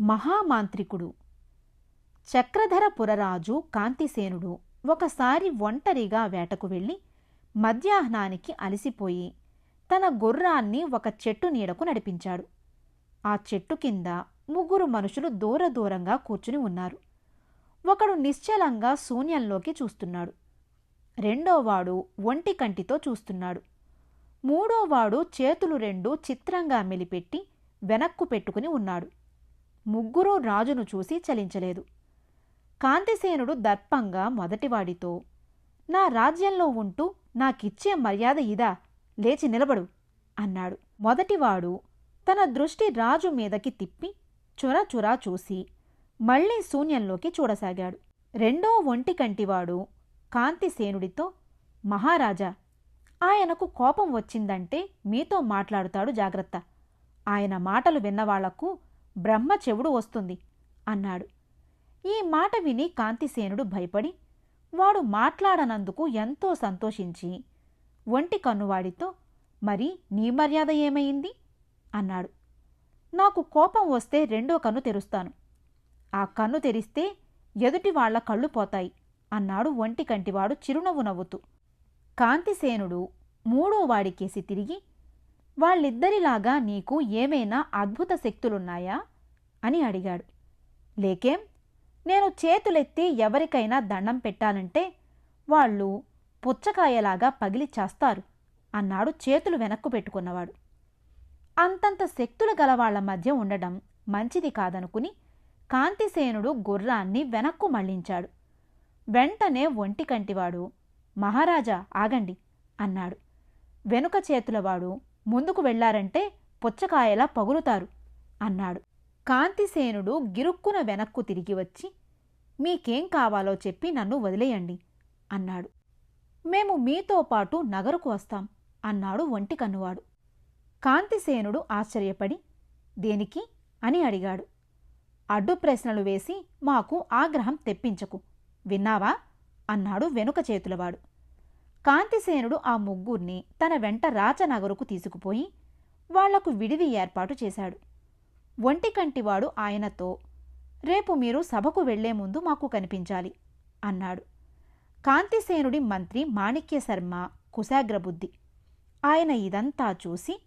మహామాంత్రికుడు. చక్రధర పురరాజు కాంతిసేనుడు ఒకసారి ఒంటరిగా వేటకు వెళ్ళి మధ్యాహ్నానికి అలసిపోయి తన గుర్రాన్ని ఒక చెట్టు నీడకు నడిపించాడు. ఆ చెట్టు కింద ముగ్గురు మనుషులు దూర దూరంగా కూర్చుని ఉన్నారు. ఒకడు నిశ్చలంగా శూన్యంలోకి చూస్తున్నాడు. రెండోవాడు ఒంటి కంటితో చూస్తున్నాడు. మూడోవాడు చేతులు రెండు చిత్రంగా మెలిపెట్టి వెనక్కు పెట్టుకుని ఉన్నాడు. ముగ్గురూ రాజును చూసి చలించలేదు. కాంతిసేనుడు దర్పంగా మొదటివాడితో నా రాజ్యంలో ఉంటూ నాకిచ్చే మర్యాద ఇదా? లేచి నిలబడు అన్నాడు. మొదటివాడు తన దృష్టి రాజు మీదకి తిప్పి చురాచురా చూసి మళ్ళీ శూన్యంలోకి చూడసాగాడు. రెండో ఒంటి కంటివాడు కాంతిసేనుడితో మహారాజా ఆయనకు కోపం వచ్చిందంటే మీతో మాట్లాడుతాడు జాగ్రత్త. ఆయన మాటలు విన్నవాళ్ళకు బ్రహ్మ చెవుడు వస్తుంది అన్నాడు. ఈ మాట విని కాంతిసేనుడు భయపడి వాడు మాట్లాడనందుకు ఎంతో సంతోషించి ఒంటి కన్నువాడితో మరి నీ మర్యాద ఏమైంది? అన్నాడు. నాకు కోపం వస్తే రెండో కన్ను తెరుస్తాను. ఆ కన్ను తెరిస్తే ఎదుటి వాళ్ళ కళ్ళు పోతాయి అన్నాడు ఒంటి కంటివాడు చిరునవ్వు నవ్వుతూ. కాంతిసేనుడు మూడో వాడికేసి తిరిగి వాళ్ళిద్దరిలాగా నీకు ఏమైనా అద్భుత శక్తులున్నాయా? అని అడిగాడు. లేకేం? నేను చేతులెత్తి ఎవరికైనా దండం పెట్టాలంటే వాళ్ళు పుచ్చకాయలాగా పగిలి చేస్తారు అన్నాడు చేతులు వెనక్కు పెట్టుకున్నవాడు. అంతంత శక్తులు గలవాళ్ళ మధ్య ఉండడం మంచిది కాదనుకుని కాంతిసేనుడు గుర్రాన్ని వెనక్కు మళ్ళించాడు. వెంటనే ఒంటికంటివాడు మహారాజా ఆగండి అన్నాడు. వెనుక చేతులవాడు ముందుకు వెళ్ళారంటే పుచ్చకాయలా పగులుతారు అన్నాడు. కాంతిసేనుడు గిరుక్కున వెనక్కు తిరిగి వచ్చి మీకేం కావాలో చెప్పి నన్ను వదిలేయండి అన్నాడు. మేము మీతో పాటు నగరుకు వస్తాం అన్నాడు ఒంటి కన్నువాడు. కాంతిసేనుడు ఆశ్చర్యపడి దేనికి? అని అడిగాడు. అడ్డు ప్రశ్నలు వేసి మాకు ఆగ్రహం తెప్పించకు. విన్నావా? అన్నాడు వెనుక చేతులవాడు. కాంతిసేనుడు ఆ ముగ్గుర్ని తన వెంట రాచనగరుకు తీసుకుపోయి వాళ్ళకు విడిది ఏర్పాటు చేశాడు. ఒంటికంటివాడు ఆయనతో రేపు మీరు సభకు వెళ్ళే ముందు మాకు కనిపించాలి అన్నాడు. కాంతిసేనుడి మంత్రి మాణిక్య శర్మ కుశాగ్రబుద్ధి. ఆయన ఇదంతా చూసి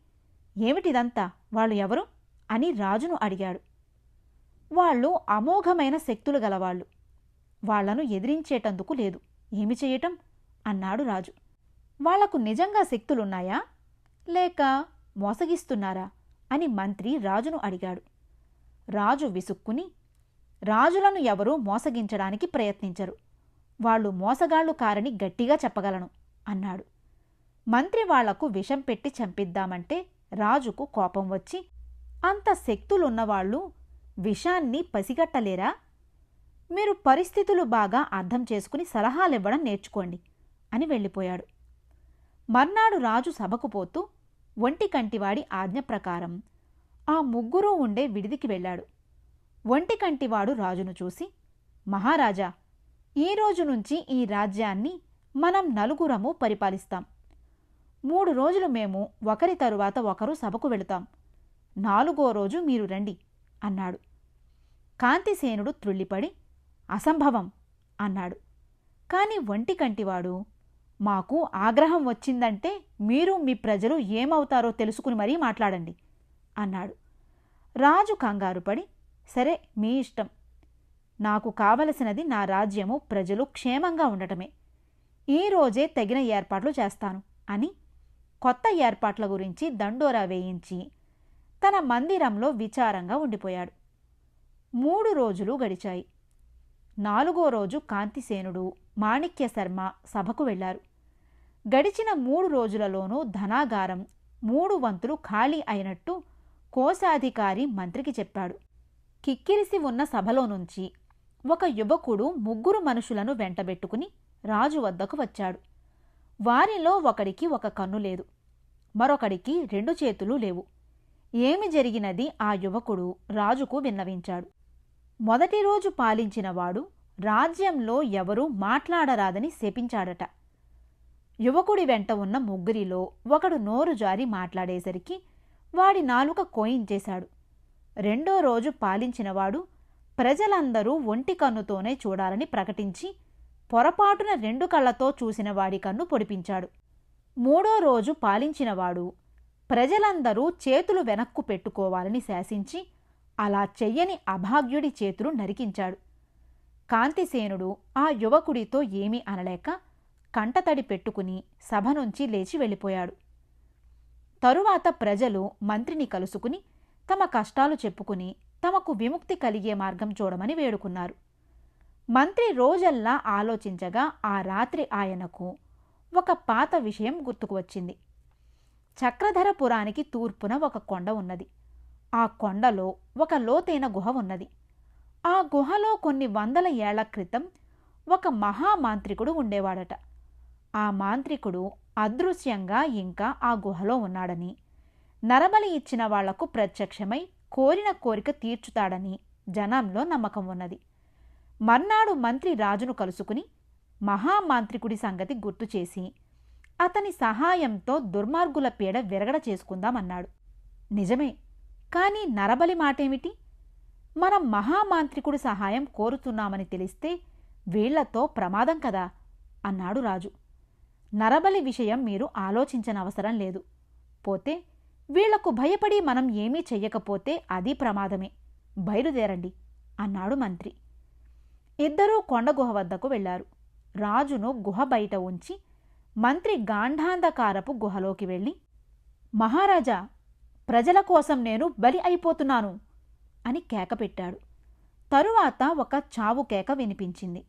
ఏమిటిదంతా? వాళ్ళు ఎవరు? అని రాజును అడిగాడు. వాళ్ళు అమోఘమైన శక్తులు గలవాళ్ళు. వాళ్ళను ఎదిరించేటందుకు లేదు. ఏమి చేయటం? అన్నాడు రాజు. వాళ్ళకు నిజంగా శక్తులున్నాయా? లేక మోసగిస్తున్నారా? అని మంత్రి రాజును అడిగాడు. రాజు విసుక్కుని రాజులను ఎవరూ మోసగించడానికి ప్రయత్నించరు. వాళ్ళు మోసగాళ్ళు కారని గట్టిగా చెప్పగలను అన్నాడు. మంత్రి వాళ్ళకు విషం పెట్టి చంపిద్దామంటే రాజుకు కోపం వచ్చి అంత శక్తులున్నవాళ్ళు విషాన్ని పసిగట్టలేరా? మీరు పరిస్థితులు బాగా అర్థం చేసుకుని సలహాలివ్వడం నేర్చుకోండి అని వెళ్ళిపోయాడు. మర్నాడు రాజు సభకు పోతూ ఒంటి కంటివాడి ఆజ్ఞ ప్రకారం ఆ ముగ్గురూ ఉండే విడిదికి వెళ్ళాడు. ఒంటి కంటివాడు రాజును చూసి మహారాజా ఈ రోజు నుంచి ఈ రాజ్యాన్ని మనం నలుగురము పరిపాలిస్తాం. మూడు రోజులు మేము ఒకరి తరువాత ఒకరు సభకు వెళుతాం. నాలుగో రోజు మీరు రండి అన్నాడు. కాంతిసేనుడు త్రుళ్ళిపడి అసంభవం అన్నాడు. కాని ఒంటి కంటివాడు మాకు ఆగ్రహం వచ్చిందంటే మీరు మీ ప్రజలు ఏమవుతారో తెలుసుకుని మరీ మాట్లాడండి అన్నాడు. రాజు కంగారుపడి సరే మీ ఇష్టం. నాకు కావలసినది నా రాజ్యము ప్రజలు క్షేమంగా ఉండటమే. ఈ రోజే తగిన ఏర్పాట్లు చేస్తాను అని కొత్త ఏర్పాట్ల గురించి దండోరా వేయించి తన మందిరంలో విచారంగా ఉండిపోయాడు. మూడు రోజులు గడిచాయి. నాలుగో రోజు కాంతిసేనుడు మాణిక్య శర్మ సభకు వెళ్ళారు. గడిచిన మూడు రోజులలోనూ ధనాగారం మూడు వంతులు ఖాళీ అయినట్టు కోశాధికారి మంత్రికి చెప్పాడు. కిక్కిరిసి ఉన్న సభలో నుంచి ఒక యువకుడు ముగ్గురు మనుషులను వెంటబెట్టుకుని రాజు వద్దకు వచ్చాడు. వారిలో ఒకడికి ఒక కన్ను లేదు. మరొకడికి రెండు చేతులు లేవు. ఏమి జరిగినది? ఆ యువకుడు రాజుకు విన్నవించాడు. మొదటి రోజు పాలించినవాడు రాజ్యంలో ఎవరూ మాట్లాడరాదని శపించాడట. యువకుడి వెంట ఉన్న ముగ్గురిలో ఒకడు నోరు జారి మాట్లాడేసరికి వాడి నాలుక కోయించేశాడు రెండో రోజు పాలించినవాడు ప్రజలందరూ ఒంటి కన్నుతోనే చూడాలని ప్రకటించి పొరపాటున రెండు కళ్ళతో చూసిన వాడి కన్ను పొడిపించాడు. మూడో రోజు పాలించినవాడు ప్రజలందరూ చేతులు వెనక్కు పెట్టుకోవాలని శాసించి అలా చెయ్యని అభాగ్యుడి చేతులు నరికించాడు. కాంతిసేనుడు ఆ యువకుడితో ఏమీ అనలేక కంటతడి పెట్టుకుని సభ నుంచి లేచి వెళ్ళిపోయాడు. తరువాత ప్రజలు మంత్రిని కలుసుకుని తమ కష్టాలు చెప్పుకుని తమకు విముక్తి కలిగే మార్గం చూడమని వేడుకున్నారు. మంత్రి రోజల్లా ఆలోచించగా ఆ రాత్రి ఆయనకు ఒక పాత విషయం గుర్తుకు వచ్చింది. చక్రధరపురానికి తూర్పున ఒక కొండ ఉన్నది. ఆ కొండలో ఒక లోతైన గుహ ఉన్నది. ఆ గుహలో కొన్ని వందల ఏళ్ళ క్రితం ఒక మహామాంత్రికుడు ఉండేవాడట. ఆ మాంత్రికుడు అదృశ్యంగా ఇంకా ఆ గుహలో ఉన్నాడని. నరబలి ఇచ్చిన వాళ్ళకు ప్రత్యక్షమై కోరిన కోరిక తీర్చుతాడని జనంలో నమ్మకం ఉన్నది. మర్నాడు మంత్రి రాజును కలుసుకుని మహామాంత్రికుడి సంగతి గుర్తు చేసి అతని సహాయంతో దుర్మార్గుల పీడ విరగడ చేసుకుందామన్నాడు నిజమే కానీ నరబలి మాటేమిటి? మనం మహామాంత్రికుడి సహాయం కోరుతున్నామని తెలిస్తే వీళ్ళతో ప్రమాదం కదా? అన్నాడు రాజు. నరబలి విషయం మీరు ఆలోచించనవసరం లేదు. పోతే వీళ్ళకు భయపడి మనం ఏమీ చెయ్యకపోతే అది ప్రమాదమే. బయలుదేరండి అన్నాడు మంత్రి. ఇద్దరూ కొండ గుహ వద్దకు వెళ్ళారు రాజును గుహ బయట ఉంచి మంత్రి గాంధాంధకారపు గుహలోకి వెళ్ళి మహారాజా ప్రజల కోసం నేను బలి అయిపోతున్నాను అని కేక పెట్టాడు. తరువాత ఒక చావు కేక వినిపించింది.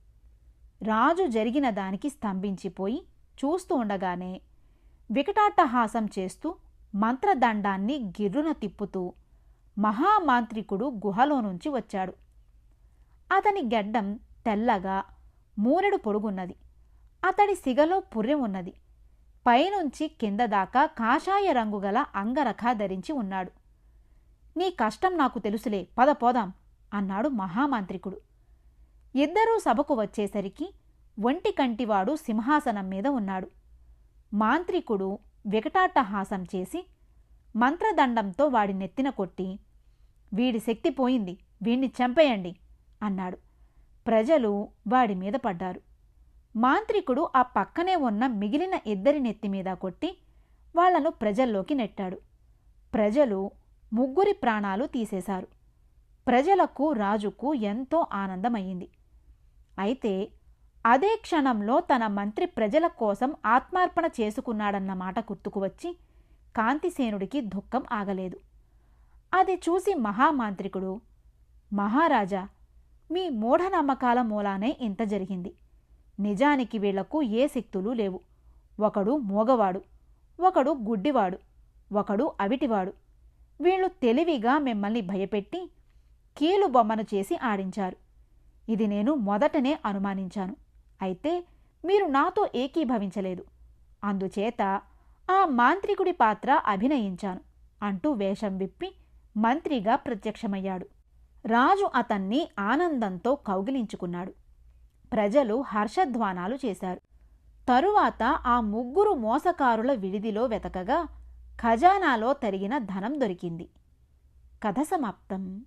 రాజు జరిగిన దానికి స్తంభించిపోయి చూస్తూ ఉండగానే వికటాట్టహాసం చేస్తూ మంత్రదండాన్ని గిర్రున తిప్పుతూ మహామాంత్రికుడు గుహలో నుంచి వచ్చాడు. అతని గెడ్డం తెల్లగా మూరెడు పొడుగున్నది. అతడి సిగలో పుర్రె ఉన్నది. పైనుంచి కింద దాకా కాషాయ రంగు గల అంగరఖ ధరించి ఉన్నాడు. నీ కష్టం నాకు తెలుసులే పద పోదాం అన్నాడు మహామాంత్రికుడు. ఇద్దరూ సభకు వచ్చేసరికి ఒంటి కంటివాడు సింహాసనం మీద ఉన్నాడు. మాంత్రికుడు వికటాట్టహాసం చేసి మంత్రదండంతో వాడి నెత్తిన కొట్టి వీడి శక్తి పోయింది వీణ్ణి చంపేయండి అన్నాడు. ప్రజలు వాడి మీద పడ్డారు. మాంత్రికుడు ఆ పక్కనే ఉన్న మిగిలిన ఇద్దరి నెత్తి మీద కొట్టి వాళ్ళను ప్రజల్లోకి నెట్టాడు. ప్రజలు ముగ్గురి ప్రాణాలు తీసేశారు. ప్రజలకు రాజుకు ఎంతో ఆనందమయ్యింది. అయితే అదే క్షణంలో తన మంత్రి ప్రజల కోసం ఆత్మార్పణ చేసుకున్నాడన్న మాట గుర్తుకు వచ్చి కాంతిసేనుడికి దుఃఖం ఆగలేదు. అది చూసి మహామాంత్రికుడు మహారాజా మీ మూఢనమ్మకాల మూలానే ఇంత జరిగింది. నిజానికి వీళ్ళకు ఏ శక్తులు లేవు. ఒకడు మోగవాడు ఒకడు గుడ్డివాడు ఒకడు అవిటివాడు. వీళ్ళు తెలివిగా మిమ్మల్ని భయపెట్టి కీలు బొమ్మను చేసి ఆడించారు. ఇది నేను మొదటనే అనుమానించాను. అయితే మీరు నాతో ఏకీభవించలేదు. అందుచేత ఆ మాంత్రికుడి పాత్ర అభినయించాను అంటూ వేషం విప్పి మంత్రిగా ప్రత్యక్షమయ్యాడు. రాజు అతన్ని ఆనందంతో కౌగిలించుకున్నాడు. ప్రజలు హర్షధ్వానాలు చేశారు. తరువాత ఆ ముగ్గురు మోసకారుల విడిదిలో వెతకగా ఖజానాలో తరిగిన ధనం దొరికింది. కథ సమాప్తం.